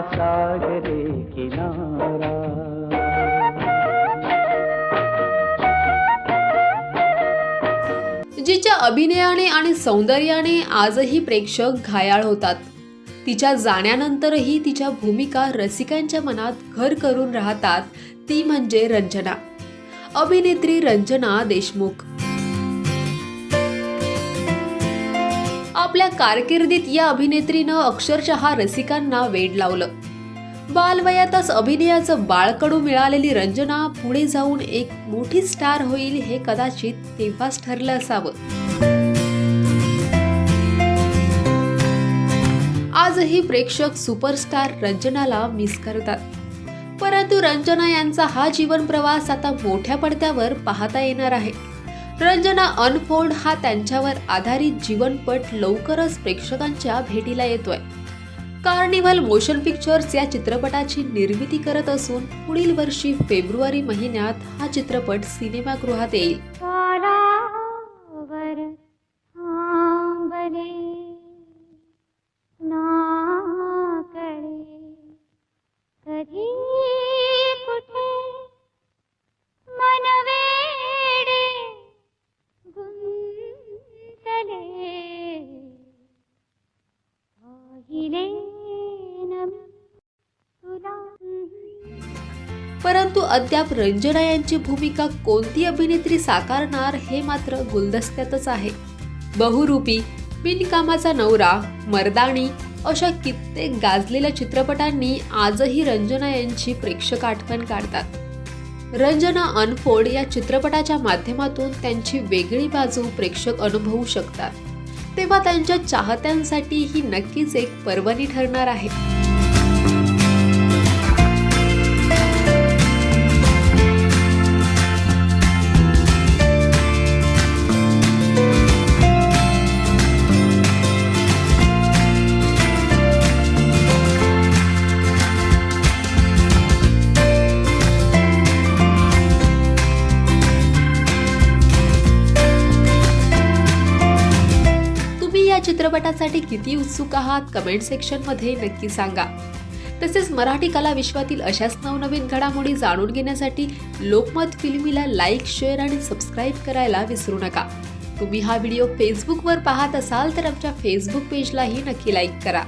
सागरे किनारा। जिच्या अभिनयाने आणि सौंदर्याने आजही प्रेक्षक घायाळ होतात. तिच्या जाण्यानंतरही तिच्या भूमिका रसिकांच्या मनात घर करून राहतात ती म्हणजे रंजना. अभिनेत्री रंजना देशमुख. आपल्या कारकिर्दीत या अभिनेत्रीनं अक्षरशः रसिकांना वेड लावलं. बालवयातच अभिनयाचं बाळकडू मिळालेली रंजना पुढे जाऊन एक मोठी स्टार होईल हे कदाचित तेव्हाच ठरलं असावं. आजही प्रेक्षक सुपरस्टार रंजनाला मिस करतात. परंतु रंजना यांचा हा जीवन प्रवास आता मोठ्या पडद्यावर पाहता येणार आहे. रंजना अनफोल्ड हा त्यांच्यावर आधारित जीवनपट लवकरच प्रेक्षकांच्या भेटीला येतोय. कार्निव्हल मोशन पिक्चर्स या चित्रपटाची निर्मिती करत असून पुढील वर्षी फेब्रुवारी महिन्यात हा चित्रपट सिनेमागृहात येईल. परंतु अद्याप रंजना यांची भूमिका कोणती अभिनेत्री साकारणार हे मात्र गुलदस्त्यातच आहे. बहुरूपी बिनकामाचा नवरा मर्दाणी अशा कित्येक गाजलेल्या चित्रपटांनी आजही रंजना यांची प्रेक्षक आठवण काढतात. रंजना अनफोड या चित्रपटाच्या माध्यमातून त्यांची वेगळी बाजू प्रेक्षक अनुभवू शकतात. तेव्हा त्यांच्या चाहत्यांसाठी ही नक्कीच एक पर्वणी ठरणार आहे. चित्रपटासाठी किती उत्सुक आहात? कमेंट सेक्शनमध्ये नक्की सांगा. तसेच मराठी कला विश्वातील अशाच नवनवीन घडामोडी जाणून घेण्यासाठी लोकमत फिल्मीला लाईक शेअर आणि सबस्क्राईब करायला विसरू नका. तुम्ही हा व्हिडिओ फेसबुकवर पाहत असाल तर आमच्या फेसबुक पेजलाही नक्की लाईक करा.